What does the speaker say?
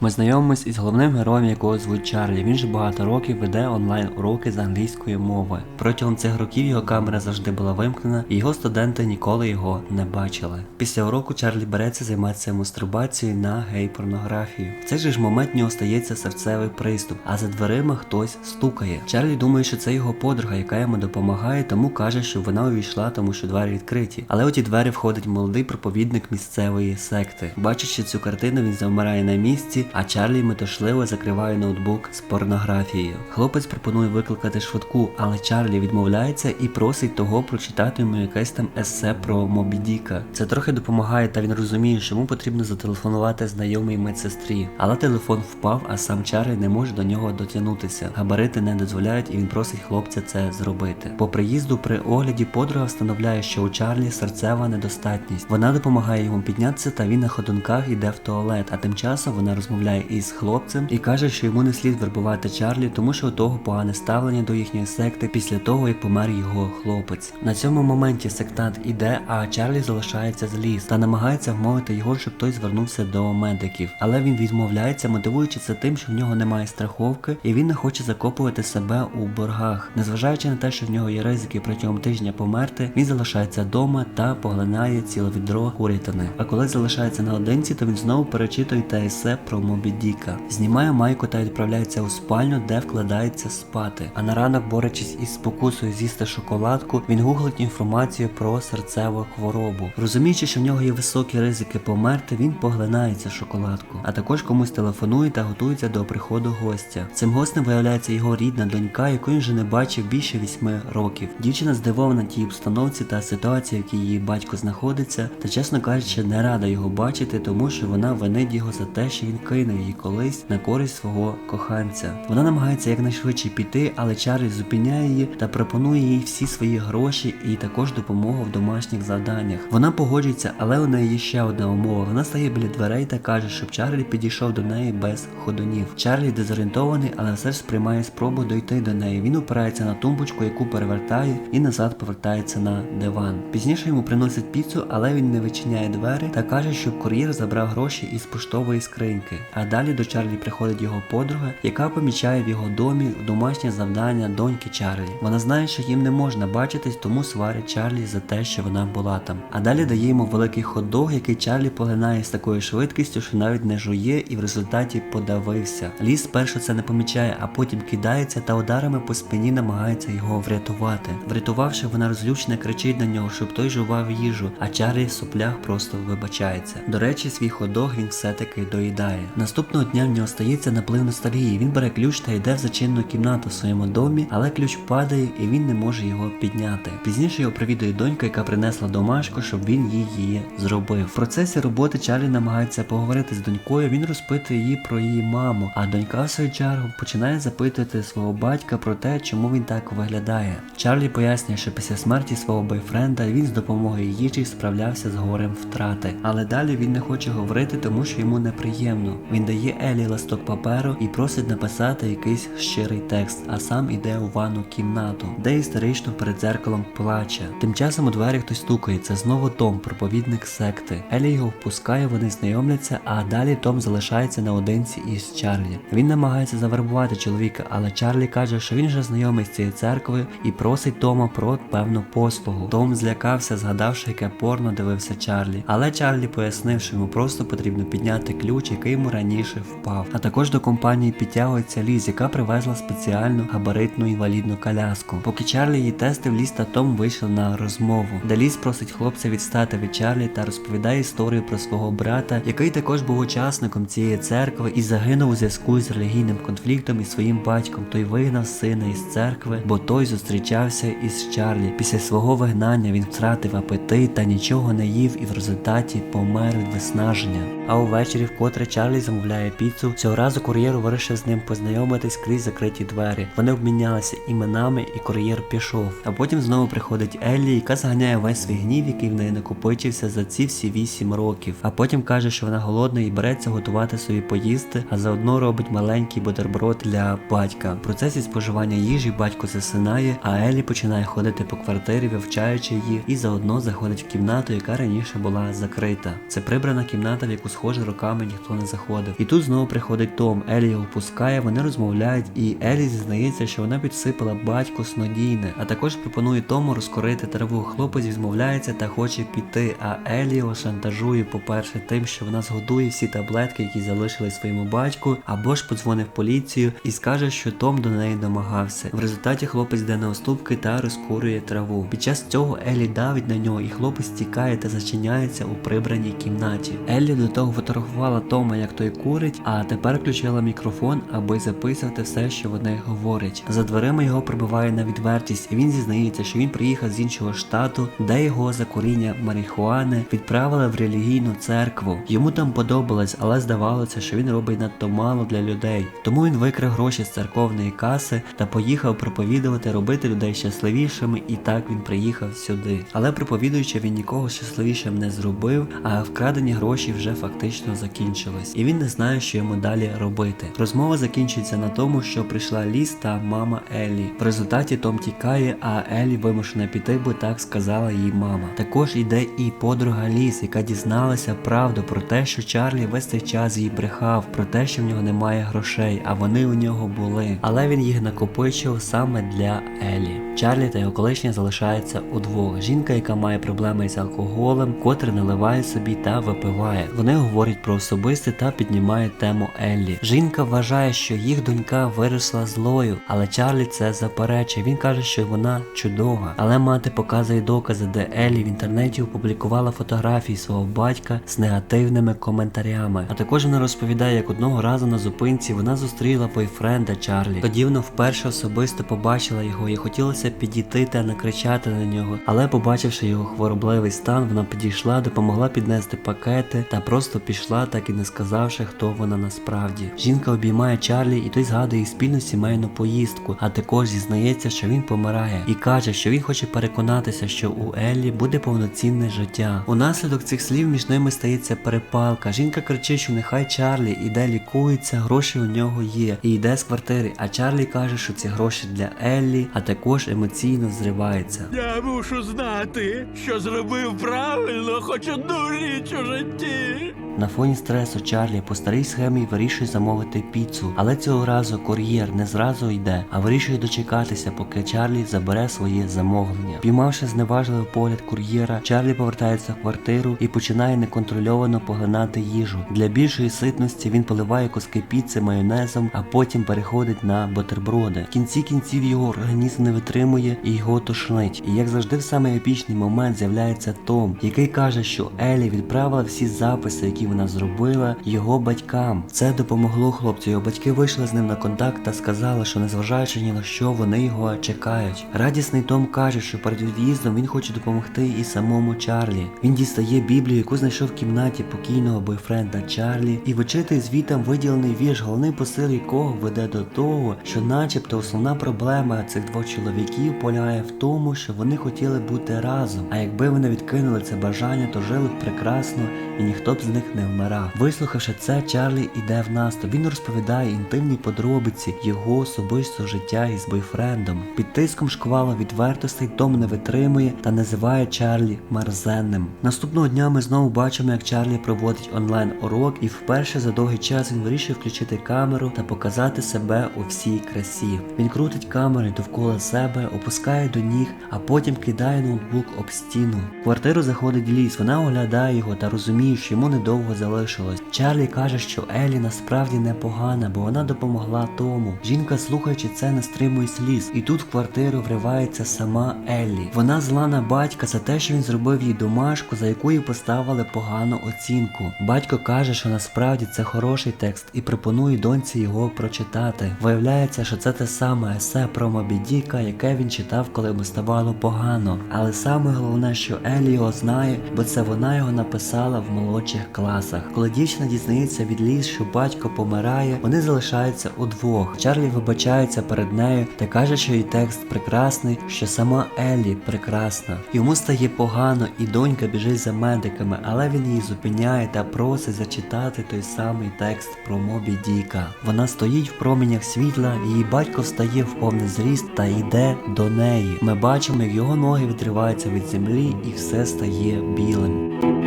Ми знайомимось із головним героєм, якого звуть Чарлі. Він же багато років веде онлайн уроки з англійської мови. Протягом цих років його камера завжди була вимкнена, і його студенти ніколи його не бачили. Після уроку Чарлі береться займатися мастурбацією на гей-порнографію. В цей же ж момент в нього стається серцевий приступ, а за дверима хтось стукає. Чарлі думає, що це його подруга, яка йому допомагає, тому каже, що вона увійшла, тому що двері відкриті. Але у ті двері входить молодий проповідник місцевої секти. Бачачи цю картину, він завмирає на місці, а Чарлі метушливо закриває ноутбук з порнографією. Хлопець пропонує викликати швидку, але Чарлі відмовляється і просить того прочитати йому якесь там есе про Мобі Діка. Це трохи допомагає, та він розуміє, що йому потрібно зателефонувати знайомій медсестрі. Але телефон впав, а сам Чарлі не може до нього дотягнутися. Габарити не дозволяють, і він просить хлопця це зробити. По приїзду при огляді подруга встановляє, що у Чарлі серцева недостатність. Вона допомагає йому піднятися, та він на ходунках йде в туалет. А тим часом вона розмовляє із хлопцем і каже, що йому не слід вербувати Чарлі, тому що у того погане ставлення до їхньої секти після того, як помер його хлопець. На цьому моменті сектант іде, а Чарлі залишається зліз та намагається вмовити його, щоб той звернувся до медиків. Але він відмовляється, мотивуючи це тим, що в нього немає страховки, і він не хоче закопувати себе у боргах. Незважаючи на те, що в нього є ризики протягом тижня померти, він залишається вдома та поглинає ціле відро курятини. А коли залишається наодинці, то він знову перечитує та есе про Мобі Діка. Знімає майку та відправляється у спальню, де вкладається спати. А на ранок, борючись із спокусою з'їсти шоколадку, він гуглить інформацію про серцеву хворобу. Розуміючи, що в нього є високі ризики померти, він поглинає цю шоколадку, а також комусь телефонує та готується до приходу гостя. Цим гостем виявляється його рідна донька, яку він вже не бачив більше вісьми років. Дівчина здивована тій обстановці та ситуації, в якій її батько знаходиться, та чесно кажучи, не рада його бачити, тому що вона винить його за те, що він кине її колись на користь свого коханця. Вона намагається якнайшвидше піти, але Чарлі зупиняє її та пропонує їй всі свої гроші і також допомогу в домашніх завданнях. Вона погоджується, але у неї є ще одна умова. Вона стає біля дверей та каже, щоб Чарлі підійшов до неї без ходунів. Чарлі дезорієнтований, але все ж сприймає спробу дойти до неї. Він опирається на тумбочку, яку перевертає, і назад повертається на диван. Пізніше йому приносять піцу, але він не вичиняє двері та каже, щоб кур'єр забрав гроші із поштової скриньки. А далі до Чарлі приходить його подруга, яка помічає в його домі домашнє завдання доньки Чарлі. Вона знає, що їм не можна бачитись, тому сварить Чарлі за те, що вона була там. А далі дає йому великий хот-дог, який Чарлі поглинає з такою швидкістю, що навіть не жує і в результаті подавився. Ліс спершу це не помічає, а потім кидається та ударами по спині намагається його врятувати. Врятувавши, вона розлючена кричить на нього, щоб той жував їжу, а Чарлі в соплях просто вибачається. До речі, свій ходог він все-таки доїдає. Наступного дня в нього стається наплив ностальгії. Він бере ключ та йде в зачинну кімнату в своєму домі, але ключ падає і він не може його підняти. Пізніше його привідує донька, яка принесла домашку, щоб він її зробив. В процесі роботи Чарлі намагається поговорити з донькою. Він розпитує її про її маму, а донька в свою чергу починає запитувати свого батька про те, чому він так виглядає. Чарлі пояснює, що після смерті свого бойфренда він з допомогою їжі справлявся з горем втрати. Але далі він не хоче говорити, тому що йому неприємно. Він дає Елі листок паперу і просить написати якийсь щирий текст, а сам іде у ванну кімнату, де історично перед дзеркалом плаче. Тим часом у двері хтось стукає. Це знову Том, проповідник секти. Елі його впускає, вони знайомляться, а далі Том залишається наодинці із Чарлі. Він намагається завербувати чоловіка, але Чарлі каже, що він вже знайомий з цією церквою і просить Тома про певну послугу. Том злякався, згадавши, яке порно дивився Чарлі. Але Чарлі пояснив, що йому просто потрібно підняти ключ, який йому раніше впав. А також до компанії підтягується Ліз, яка привезла спеціальну габаритну інвалідну коляску. Поки Чарлі її тестив, Ліз та Том вийшли на розмову, де Ліз просить хлопця відстати від Чарлі та розповідає історію про свого брата, який також був учасником цієї церкви і загинув у зв'язку з релігійним конфліктом із своїм батьком. Той вигнав сина із церкви, бо той зустрічався із Чарлі. Після свого вигнання він втратив апетит та нічого не їв і в результаті помер від виснаження. А увечері, вкотре Чарлі замовляє піцу, цього разу кур'єр вирішив з ним познайомитись крізь закриті двері. Вони обмінялися іменами, і кур'єр пішов. А потім знову приходить Еллі, яка зганяє весь свій гнів, який в неї накопичився за ці всі вісім років. А потім каже, що вона голодна і береться готувати собі поїсти, а заодно робить маленький бутерброд для батька. В процесі споживання їжі батько засинає, а Еллі починає ходити по квартирі, вивчаючи її, і заодно заходить в кімнату, яка раніше була закрита. Це прибрана кімната, в яку схоже роками ніхто не заходив. Підходив. І тут знову приходить Том. Елі його пускає, вони розмовляють, і Елі зізнається, що вона підсипала батьку снодійне, а також пропонує Тому розкорити траву. Хлопець відмовляється та хоче піти. А Елі його шантажує, по-перше, тим, що вона згодує всі таблетки, які залишили своєму батьку, або ж подзвонив поліцію і скаже, що Том до неї домагався. В результаті хлопець йде на уступки та розкурює траву. Під час цього Елі давить на нього, і хлопець тікає та зачиняється у прибраній кімнаті. Еллі до того фотографувала Тома, як той курить, а тепер включила мікрофон, аби записувати все, що вони говорять. За дверима його прибиває на відвертість, і він зізнається, що він приїхав з іншого штату, де його за куріння марихуани відправили в релігійну церкву. Йому там подобалось, але здавалося, що він робить надто мало для людей. Тому він викрав гроші з церковної каси та поїхав проповідувати, робити людей щасливішими, і так він приїхав сюди. Але проповідуючи, він нікого щасливішим не зробив, а вкрадені гроші вже фактично закінчились, і він не знає, що йому далі робити. Розмова закінчується на тому, що прийшла Ліс та мама Еллі. В результаті Том тікає, а Еллі вимушена піти, бо так сказала їй мама. Також йде і подруга Ліс, яка дізналася правду про те, що Чарлі весь цей час їй брехав, про те, що в нього немає грошей, а вони у нього були. Але він їх накопичив саме для Еллі. Чарлі та його колишня залишаються удвох. Жінка, яка має проблеми з алкоголем, котре наливає собі та випиває. Вони говорять про особисте та піднімають тему Еллі. Жінка вважає, що їх донька виросла злою, але Чарлі це заперечує. Він каже, що вона чудова. Але мати показує докази, де Еллі в інтернеті опублікувала фотографії свого батька з негативними коментарями. А також вона розповідає, як одного разу на зупинці вона зустріла бойфренда Чарлі. Тоді вона вперше особисто побачила його і хотілося підійти та накричати на нього. Але побачивши його хворобливий стан, вона підійшла, допомогла піднести пакети та просто пішла, так і не сказавши, хто вона насправді. Жінка обіймає Чарлі, і той згадує їх спільну сімейну поїздку, а також зізнається, що він помирає, і каже, що він хоче переконатися, що у Еллі буде повноцінне життя. Унаслідок цих слів між ними стається перепалка. Жінка кричить, що нехай Чарлі іде лікується, гроші у нього є, і йде з квартири. А Чарлі каже, що ці гроші для Еллі, а також емоційно зривається. Я мушу знати, що зробив правильно хоч одну річ у житті. На фоні стресу Чарлі по старій схемі вирішує замовити піцу, але цього разу кур'єр не зразу йде, а вирішує дочекатися, поки Чарлі забере своє замовлення. Піймавши зневажливий погляд кур'єра, Чарлі повертається в квартиру і починає неконтрольовано поглинати їжу. Для більшої ситності він поливає куски піци майонезом, а потім переходить на бутерброди. В кінці кінців його організм не витримує і його тошнить. І як завжди, в самий епічний момент з'являється Том, який каже, що Елі відправила всі записи, які вона зробила його батькам. Це допомогло хлопцю. Його батьки вийшли з ним на контакт та сказали, що незважаючи ні на що, вони його чекають. Радісний Том каже, що перед від'їздом він хоче допомогти і самому Чарлі. Він дістає Біблію, яку знайшов в кімнаті покійного бойфренда Чарлі, і вичитує звітам виділений вірш, головний посил якого веде до того, що, начебто, основна проблема цих двох чоловіків полягає в тому, що вони хотіли бути разом. А якби вони відкинули це бажання, то жили б прекрасно і ніхто б з них не вмирав. Вислухавши це, Чарлі іде в наступ. Він розповідає інтимні подробиці його особистого життя із бойфрендом. Під тиском шквала відвертостей Том не витримує та називає Чарлі мерзенним. Наступного дня ми знову бачимо, як Чарлі проводить онлайн урок, і вперше за довгий час він вирішує включити камеру та показати себе у всій красі. Він крутить камери довкола себе, опускає до ніг, а потім кидає ноутбук об стіну. В квартиру заходить ліс, вона оглядає його та розуміє, що йому недовго залишилось. Чарлі каже, що Елі насправді непогана, бо вона допомогла тому. Жінка, слухаючи це, не стримує сліз, і тут в квартиру вривається сама Еллі. Вона зла на батька за те, що він зробив їй домашку, за яку їй поставили погану оцінку. Батько каже, що насправді це хороший текст і пропонує доньці його прочитати. Виявляється, що це те саме есе про Мобі Діка, яке він читав, коли йому ставало погано. Але саме головне, що Еллі його знає, бо це вона його написала в молодших класах. Коли дівчина дізнається від ліс, що батько помирає, вони залишаються удвох. Чарлі вибачається перед нею та каже, що її текст прекрасний, що сама Еллі прекрасна. Йому стає погано, і донька біжить за медиками, але він її зупиняє та просить зачитати той самий текст про Мобі Діка. Вона стоїть в променях світла, її батько встає в повний зріст та йде до неї. Ми бачимо, як його ноги відриваються від землі, і все стає білим.